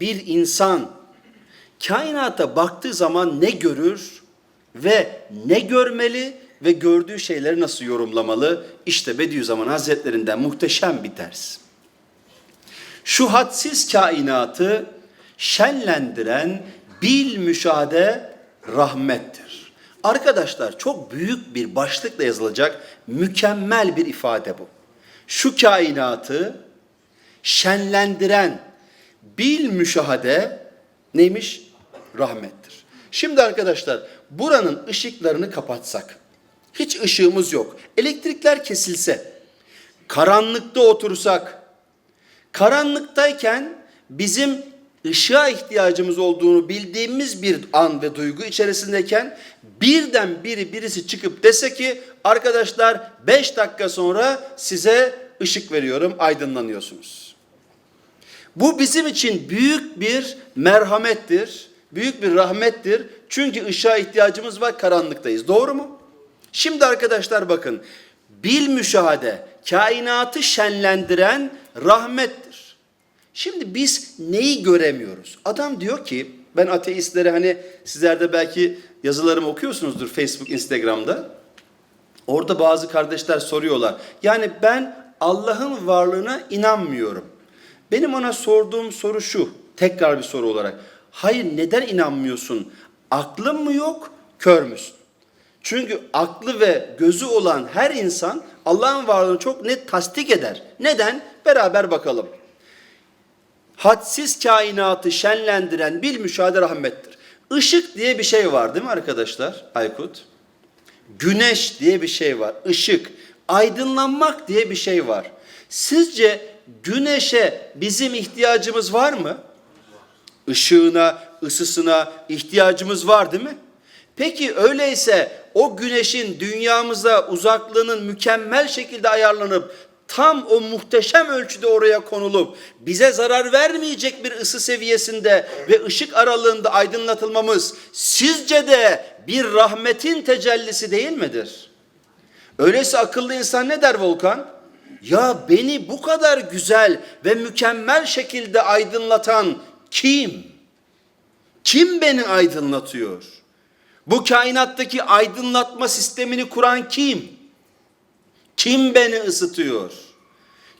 bir insan kainata baktığı zaman ne görür ve ne görmeli ve gördüğü şeyleri nasıl yorumlamalı? İşte Bediüzzaman Hazretlerinden muhteşem bir ders. Şu hadsiz kainatı şenlendiren bil müşahede rahmettir. Arkadaşlar çok büyük bir başlıkla yazılacak mükemmel bir ifade bu. Şu kainatı şenlendiren bil müşahede neymiş? Rahmettir. Şimdi arkadaşlar buranın ışıklarını kapatsak, hiç ışığımız yok, elektrikler kesilse, karanlıkta otursak, karanlıktayken bizim ışığa ihtiyacımız olduğunu bildiğimiz bir an ve duygu içerisindeyken birden biri birisi çıkıp dese ki arkadaşlar 5 dakika sonra size ışık veriyorum aydınlanıyorsunuz. Bu bizim için büyük bir merhamettir, büyük bir rahmettir. Çünkü ışığa ihtiyacımız var, karanlıktayız. Doğru mu? Şimdi arkadaşlar bakın, bil müşahede, kainatı şenlendiren rahmettir. Şimdi biz neyi göremiyoruz? Adam diyor ki, ben ateistlere hani sizler de belki yazılarımı okuyorsunuzdur Facebook, Instagram'da. Orada bazı kardeşler soruyorlar. Yani ben Allah'ın varlığına inanmıyorum. Benim ona sorduğum soru şu. Tekrar bir soru olarak. Hayır neden inanmıyorsun? Aklın mı yok, kör müsün? Çünkü aklı ve gözü olan her insan Allah'ın varlığını çok net tasdik eder. Neden? Beraber bakalım. Hadsiz kainatı şenlendiren bil müşahede rahmettir. Işık diye bir şey var değil mi arkadaşlar? Aykut. Güneş diye bir şey var. Işık. Aydınlanmak diye bir şey var. Sizce güneşe bizim ihtiyacımız var mı? Işığına, ısısına ihtiyacımız var değil mi? Peki öyleyse o güneşin dünyamıza uzaklığının mükemmel şekilde ayarlanıp tam o muhteşem ölçüde oraya konulup bize zarar vermeyecek bir ısı seviyesinde ve ışık aralığında aydınlatılmamız sizce de bir rahmetin tecellisi değil midir? Öyleyse akıllı insan ne der Volkan? Ya beni bu kadar güzel ve mükemmel şekilde aydınlatan kim? Kim beni aydınlatıyor? Bu kainattaki aydınlatma sistemini kuran kim? Kim beni ısıtıyor?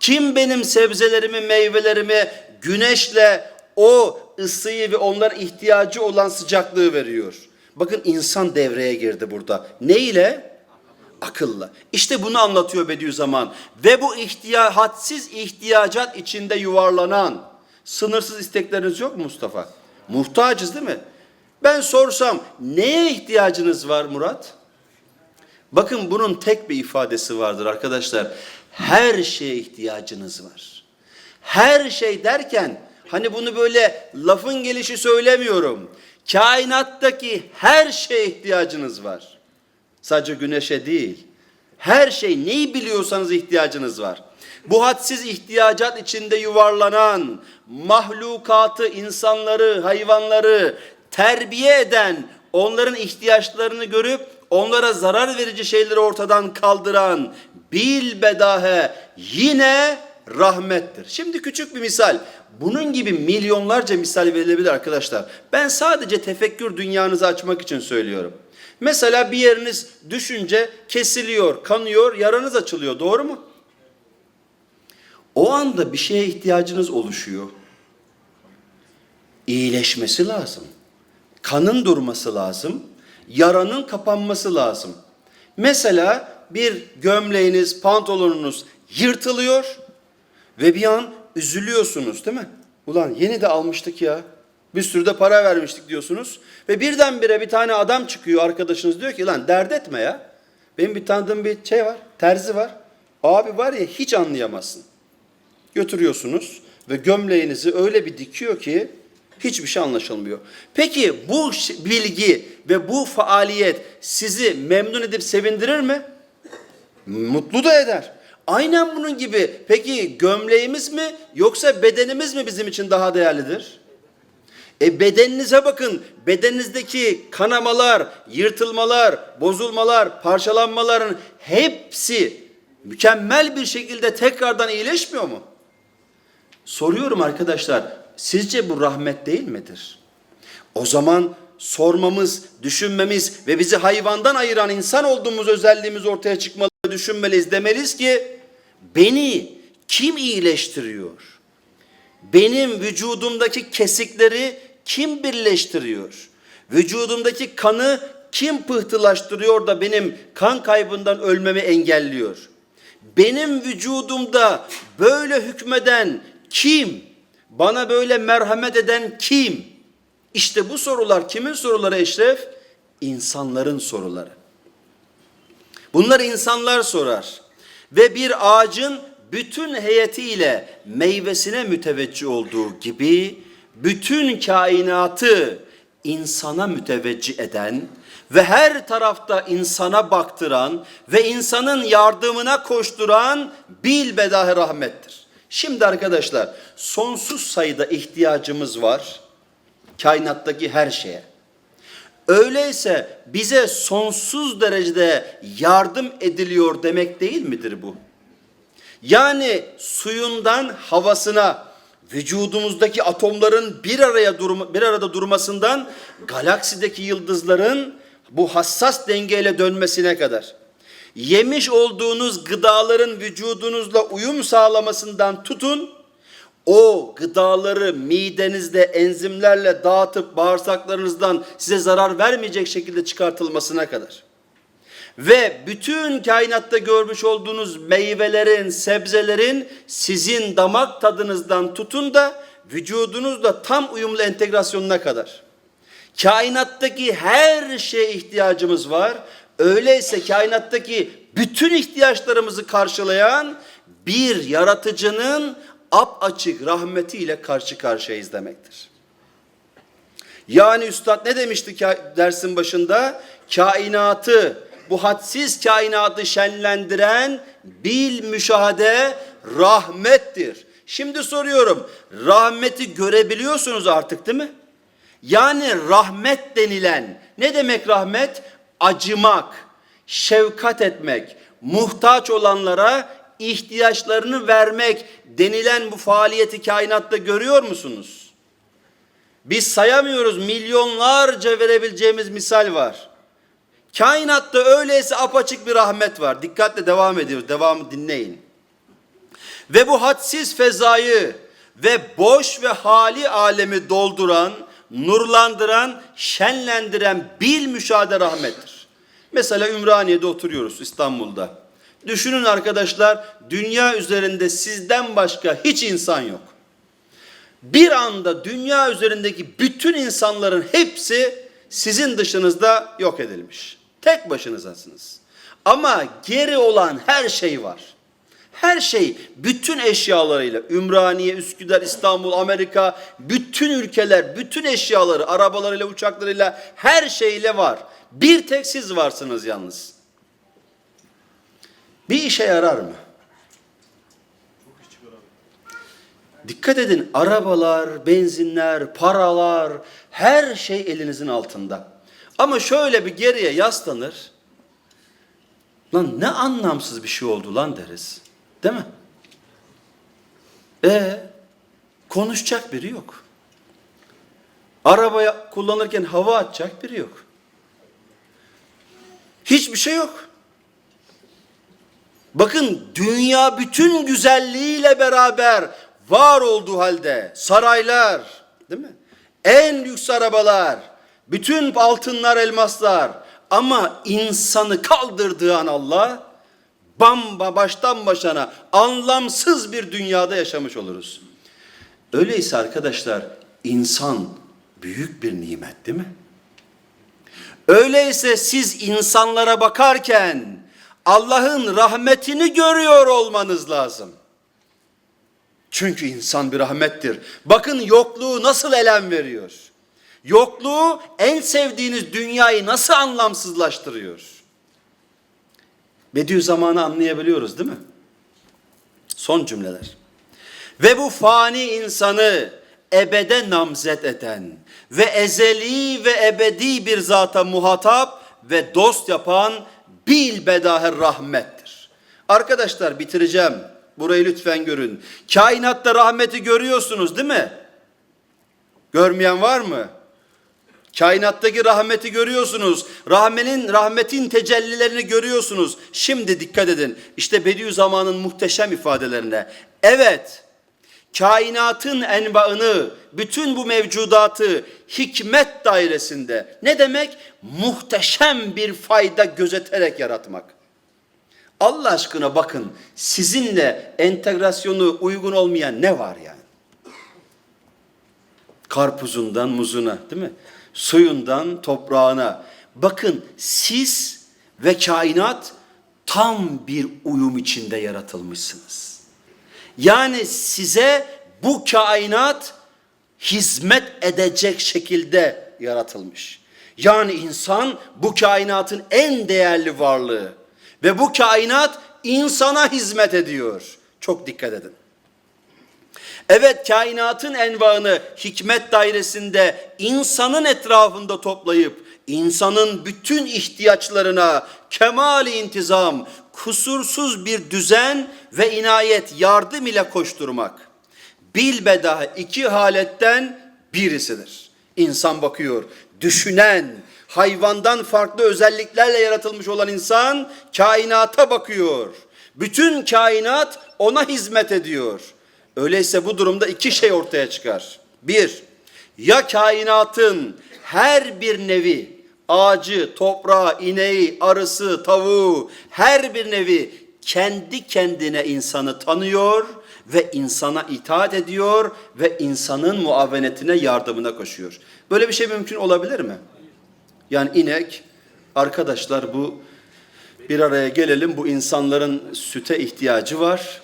Kim benim sebzelerimi, meyvelerimi güneşle o ısıyı ve onlar ihtiyacı olan sıcaklığı veriyor? Bakın insan devreye girdi burada. Ne ile? Akılla. İşte bunu anlatıyor Bediüzzaman. Ve bu ihtiya hadsiz ihtiyacat içinde yuvarlanan sınırsız istekleriniz yok mu Mustafa? Muhtacız değil mi? Ben sorsam neye ihtiyacınız var Murat? Bakın bunun tek bir ifadesi vardır arkadaşlar. Her şeye ihtiyacınız var. Her şey derken hani bunu böyle lafın gelişi söylemiyorum. Kainattaki her şeye ihtiyacınız var. Sadece güneşe değil. Her şey neyi biliyorsanız ihtiyacınız var. Bu hadsiz ihtiyacat içinde yuvarlanan mahlukatı, insanları, hayvanları terbiye eden, onların ihtiyaçlarını görüp onlara zarar verici şeyleri ortadan kaldıran bil bedahe yine rahmettir. Şimdi küçük bir misal. Bunun gibi milyonlarca misal verilebilir arkadaşlar. Ben sadece tefekkür dünyanızı açmak için söylüyorum. Mesela bir yeriniz düşünce kesiliyor, kanıyor, yaranız açılıyor. Doğru mu? O anda bir şeye ihtiyacınız oluşuyor. İyileşmesi lazım. Kanın durması lazım. Yaranın kapanması lazım. Mesela bir gömleğiniz, pantolonunuz yırtılıyor ve bir an üzülüyorsunuz değil mi? Ulan yeni de almıştık ya. Bir sürü de para vermiştik diyorsunuz. Ve birdenbire bir tane adam çıkıyor arkadaşınız diyor ki lan dert etme ya. Benim bir tanıdığım bir şey var, terzi var. Abi var ya hiç anlayamazsın. Götürüyorsunuz ve gömleğinizi öyle bir dikiyor ki hiçbir şey anlaşılmıyor. Peki bu bilgi ve bu faaliyet sizi memnun edip sevindirir mi? Mutlu da eder. Aynen bunun gibi. Peki gömleğimiz mi yoksa bedenimiz mi bizim için daha değerlidir? E bedeninize bakın. Bedeninizdeki kanamalar, yırtılmalar, bozulmalar, parçalanmaların hepsi mükemmel bir şekilde tekrardan iyileşmiyor mu? Soruyorum arkadaşlar. sizce bu rahmet değil midir? O zaman sormamız, düşünmemiz ve bizi hayvandan ayıran insan olduğumuz özelliğimiz ortaya çıkmalı, düşünmeliyiz. Demeliyiz ki beni kim iyileştiriyor? Benim vücudumdaki kesikleri kim birleştiriyor? Vücudumdaki kanı kim pıhtılaştırıyor da benim kan kaybından ölmemi engelliyor? Benim vücudumda böyle hükmeden kim? Bana böyle merhamet eden kim? İşte bu sorular kimin soruları Eşref? İnsanların soruları. Bunlar insanlar sorar. Ve bir ağacın bütün heyetiyle meyvesine müteveccih olduğu gibi bütün kainatı insana müteveccih eden ve her tarafta insana baktıran ve insanın yardımına koşturan bil bedahi rahmettir. Şimdi arkadaşlar sonsuz sayıda ihtiyacımız var kainattaki her şeye. Öyleyse bize sonsuz derecede yardım ediliyor demek değil midir bu? Yani suyundan havasına, vücudumuzdaki atomların bir araya durma, bir arada durmasından galaksideki yıldızların bu hassas dengeyle dönmesine kadar yemiş olduğunuz gıdaların vücudunuzla uyum sağlamasından tutun o gıdaları midenizde enzimlerle dağıtıp bağırsaklarınızdan size zarar vermeyecek şekilde çıkartılmasına kadar. Ve bütün kainatta görmüş olduğunuz meyvelerin, sebzelerin sizin damak tadınızdan tutun da vücudunuzla tam uyumlu entegrasyonuna kadar. Kainattaki her şeye ihtiyacımız var. Öyleyse kainattaki bütün ihtiyaçlarımızı karşılayan bir yaratıcının ap açık rahmetiyle karşı karşıyayız demektir. Yani üstad ne demişti dersin başında? Kainatı, bu hadsiz kainatı şenlendiren bil müşahede rahmettir. Şimdi soruyorum, rahmeti görebiliyorsunuz artık değil mi? Yani rahmet denilen, ne demek rahmet? Acımak, şefkat etmek, muhtaç olanlara ihtiyaçlarını vermek denilen bu faaliyeti kainatta görüyor musunuz? Biz sayamıyoruz milyonlarca verebileceğimiz misal var. Kainatta öyleyse apaçık bir rahmet var. Dikkatle devam ediyoruz. Devamı dinleyin. Ve bu hadsiz fezayı ve boş ve hali alemi dolduran, nurlandıran, şenlendiren bil müşahede rahmettir. Mesela Ümraniye'de oturuyoruz İstanbul'da. Düşünün arkadaşlar dünya üzerinde sizden başka hiç insan yok. Bir anda dünya üzerindeki bütün insanların hepsi sizin dışınızda yok edilmiş. Tek başınızasınız. Ama geri olan her şey var. Her şey bütün eşyalarıyla Ümraniye, Üsküdar, İstanbul, Amerika, bütün ülkeler, bütün eşyaları, arabalarıyla, uçaklarıyla her şeyle var. Bir tek siz varsınız yalnız. Bir işe yarar mı? Dikkat edin arabalar, benzinler, paralar her şey elinizin altında. Ama şöyle bir geriye yaslanır. Lan ne anlamsız bir şey oldu lan deriz. Değil mi? E konuşacak biri yok. Arabaya kullanırken hava atacak biri yok. Hiçbir şey yok. Bakın dünya bütün güzelliğiyle beraber var olduğu halde saraylar, değil mi? En lüks arabalar, bütün altınlar, elmaslar ama insanı kaldırdığı an Allah bamba baştan başana anlamsız bir dünyada yaşamış oluruz. Öyleyse arkadaşlar insan büyük bir nimet değil mi? Öyleyse siz insanlara bakarken Allah'ın rahmetini görüyor olmanız lazım. Çünkü insan bir rahmettir. Bakın yokluğu nasıl elem veriyor. Yokluğu en sevdiğiniz dünyayı nasıl anlamsızlaştırıyor. Bediüzzaman'ı anlayabiliyoruz değil mi? Son cümleler. Ve bu fani insanı ebede namzet eden ve ezeli ve ebedi bir zata muhatap ve dost yapan bil bedaher rahmettir. Arkadaşlar bitireceğim. Burayı lütfen görün. Kainatta rahmeti görüyorsunuz değil mi? Görmeyen var mı? Kainattaki rahmeti görüyorsunuz. Rahmenin, rahmetin tecellilerini görüyorsunuz. Şimdi dikkat edin. İşte Bediüzzaman'ın muhteşem ifadelerine. Evet, kainatın envaını, bütün bu mevcudatı hikmet dairesinde ne demek? Muhteşem bir fayda gözeterek yaratmak. Allah aşkına bakın sizinle entegrasyonu uygun olmayan ne var yani? Karpuzundan muzuna değil mi? Suyundan toprağına. Bakın siz ve kainat tam bir uyum içinde yaratılmışsınız. Yani size bu kainat hizmet edecek şekilde yaratılmış. Yani insan bu kainatın en değerli varlığı ve bu kainat insana hizmet ediyor. Çok dikkat edin. Evet kainatın envaını hikmet dairesinde insanın etrafında toplayıp insanın bütün ihtiyaçlarına kemali intizam, kusursuz bir düzen ve inayet yardım ile koşturmak. Bilbedah iki haletten birisidir. İnsan bakıyor, düşünen, hayvandan farklı özelliklerle yaratılmış olan insan kainata bakıyor. Bütün kainat ona hizmet ediyor. Öyleyse bu durumda iki şey ortaya çıkar. Bir, ya kainatın her bir nevi, ağacı, toprağı, ineği, arısı, tavuğu, her bir nevi kendi kendine insanı tanıyor ve insana itaat ediyor ve insanın muavenetine, yardımına koşuyor. Böyle bir şey mümkün olabilir mi? Yani inek, arkadaşlar bu bir araya gelelim bu insanların süte ihtiyacı var.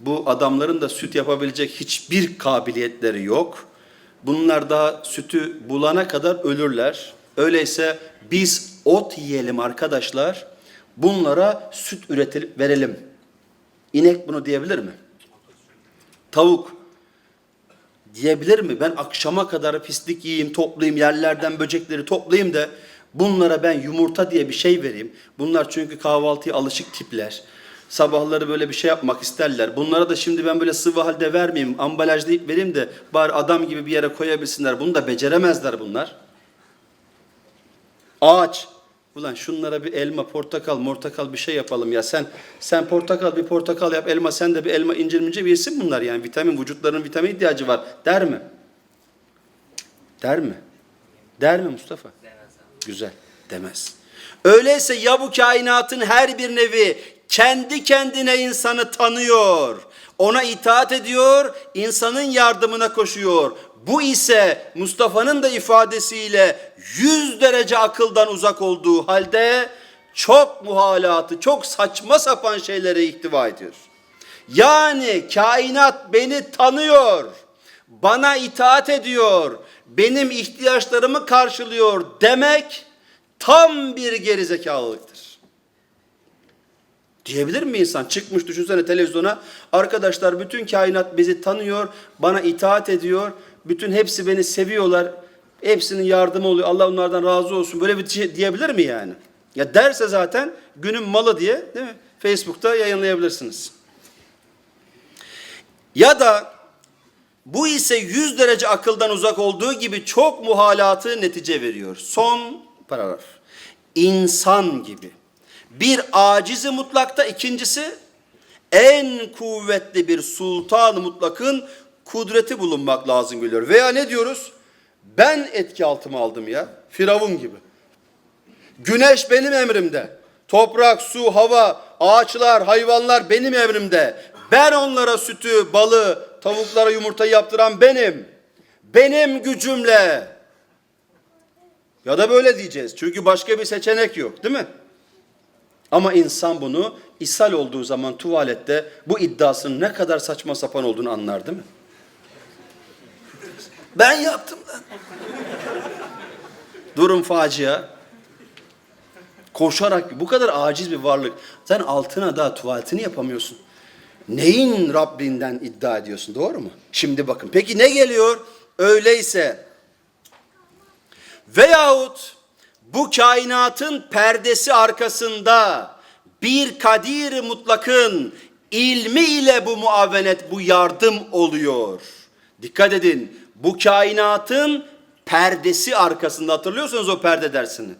Bu adamların da süt yapabilecek hiçbir kabiliyetleri yok. Bunlar daha sütü bulana kadar ölürler. Öyleyse biz ot yiyelim arkadaşlar. Bunlara süt üretelim, verelim. İnek bunu diyebilir mi? Tavuk diyebilir mi? Ben akşama kadar pislik yiyeyim, toplayayım, yerlerden böcekleri toplayayım da bunlara ben yumurta diye bir şey vereyim. Bunlar çünkü kahvaltıya alışık tipler. Sabahları böyle bir şey yapmak isterler. Bunlara da şimdi ben böyle sıvı halde vermeyeyim, ambalajlayıp vereyim de bari adam gibi bir yere koyabilsinler. Bunu da beceremezler bunlar. Ağaç. Ulan şunlara bir elma, portakal, mortakal bir şey yapalım ya. Sen sen portakal bir portakal yap, elma sen de bir elma, incir mince bir yesin bunlar yani. Vitamin, vücutlarının vitamin ihtiyacı var. Der mi? Der mi? Der mi Mustafa? Güzel. Demez. Öyleyse ya bu kainatın her bir nevi kendi kendine insanı tanıyor. Ona itaat ediyor, insanın yardımına koşuyor. Bu ise Mustafa'nın da ifadesiyle yüz derece akıldan uzak olduğu halde çok muhalatı, çok saçma sapan şeylere ihtiva ediyor. Yani kainat beni tanıyor, bana itaat ediyor, benim ihtiyaçlarımı karşılıyor demek tam bir gerizekalılıktır. Diyebilir mi insan? Çıkmış düşünsene televizyona. Arkadaşlar bütün kainat bizi tanıyor, bana itaat ediyor. Bütün hepsi beni seviyorlar. Hepsinin yardımı oluyor. Allah onlardan razı olsun. Böyle bir şey diyebilir mi yani? Ya derse zaten günün malı diye değil mi? Facebook'ta yayınlayabilirsiniz. Ya da bu ise yüz derece akıldan uzak olduğu gibi çok muhalatı netice veriyor. Son paragraf. İnsan gibi. Bir acizi mutlakta ikincisi en kuvvetli bir sultan mutlakın kudreti bulunmak lazım geliyor. Veya ne diyoruz? Ben etki altıma aldım ya. Firavun gibi. Güneş benim emrimde. Toprak, su, hava, ağaçlar, hayvanlar benim emrimde. Ben onlara sütü, balı, tavuklara yumurtayı yaptıran benim. Benim gücümle. Ya da böyle diyeceğiz. Çünkü başka bir seçenek yok değil mi? Ama insan bunu ishal olduğu zaman tuvalette bu iddiasının ne kadar saçma sapan olduğunu anlar değil mi? Ben yaptım lan. Durum facia. Koşarak bu kadar aciz bir varlık. Sen altına da tuvaletini yapamıyorsun. Neyin Rabbinden iddia ediyorsun doğru mu? Şimdi bakın peki ne geliyor? Öyleyse veyahut bu kainatın perdesi arkasında bir kadir mutlakın ilmi ile bu muavenet, bu yardım oluyor. Dikkat edin. Bu kainatın perdesi arkasında hatırlıyorsunuz o perde dersini.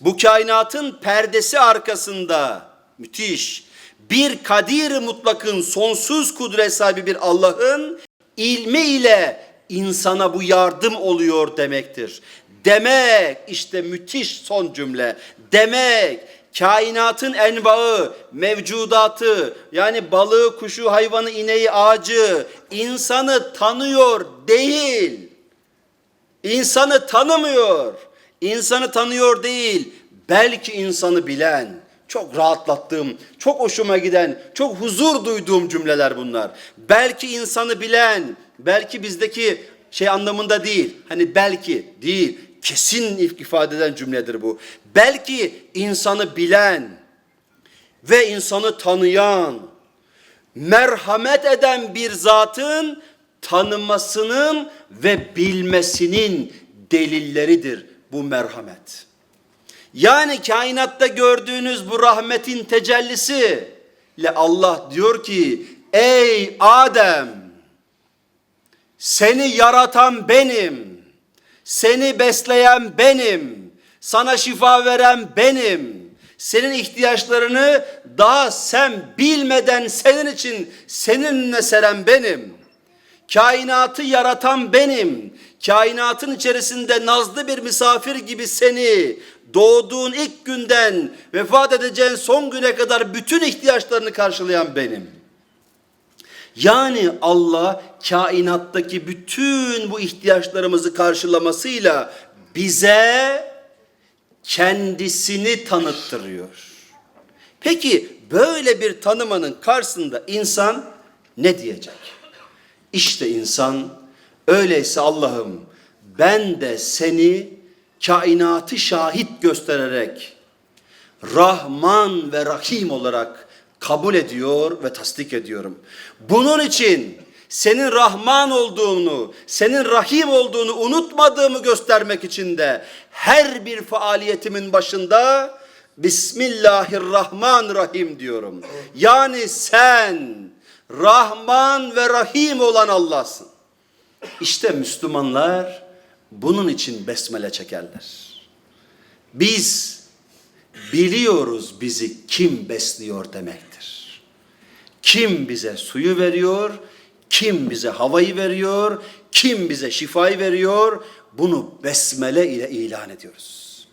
Bu kainatın perdesi arkasında müthiş bir kadir mutlakın sonsuz kudret sahibi bir Allah'ın ilmi ile insana bu yardım oluyor demektir. Demek işte müthiş son cümle. Demek kainatın envaı, mevcudatı yani balığı, kuşu, hayvanı, ineği, ağacı insanı tanıyor değil. İnsanı tanımıyor. İnsanı tanıyor değil. Belki insanı bilen, çok rahatlattığım, çok hoşuma giden, çok huzur duyduğum cümleler bunlar. Belki insanı bilen, belki bizdeki şey anlamında değil. Hani belki değil, kesin ifade eden cümledir bu. Belki insanı bilen ve insanı tanıyan, merhamet eden bir zatın tanımasının ve bilmesinin delilleridir bu merhamet. Yani kainatta gördüğünüz bu rahmetin tecellisi ile Allah diyor ki ey Adem seni yaratan benim. Seni besleyen benim. Sana şifa veren benim. Senin ihtiyaçlarını daha sen bilmeden senin için seninle seren benim. Kainatı yaratan benim. Kainatın içerisinde nazlı bir misafir gibi seni doğduğun ilk günden vefat edeceğin son güne kadar bütün ihtiyaçlarını karşılayan benim. Yani Allah kainattaki bütün bu ihtiyaçlarımızı karşılamasıyla bize kendisini tanıttırıyor. Peki böyle bir tanımanın karşısında insan ne diyecek? İşte insan öyleyse Allah'ım ben de seni kainatı şahit göstererek Rahman ve Rahim olarak kabul ediyor ve tasdik ediyorum. Bunun için senin Rahman olduğunu, senin Rahim olduğunu unutmadığımı göstermek için de her bir faaliyetimin başında Bismillahirrahmanirrahim diyorum. Yani sen Rahman ve Rahim olan Allah'sın. İşte Müslümanlar bunun için besmele çekerler. Biz biliyoruz bizi kim besliyor demektir. Kim bize suyu veriyor, kim bize havayı veriyor, kim bize şifayı veriyor bunu besmele ile ilan ediyoruz.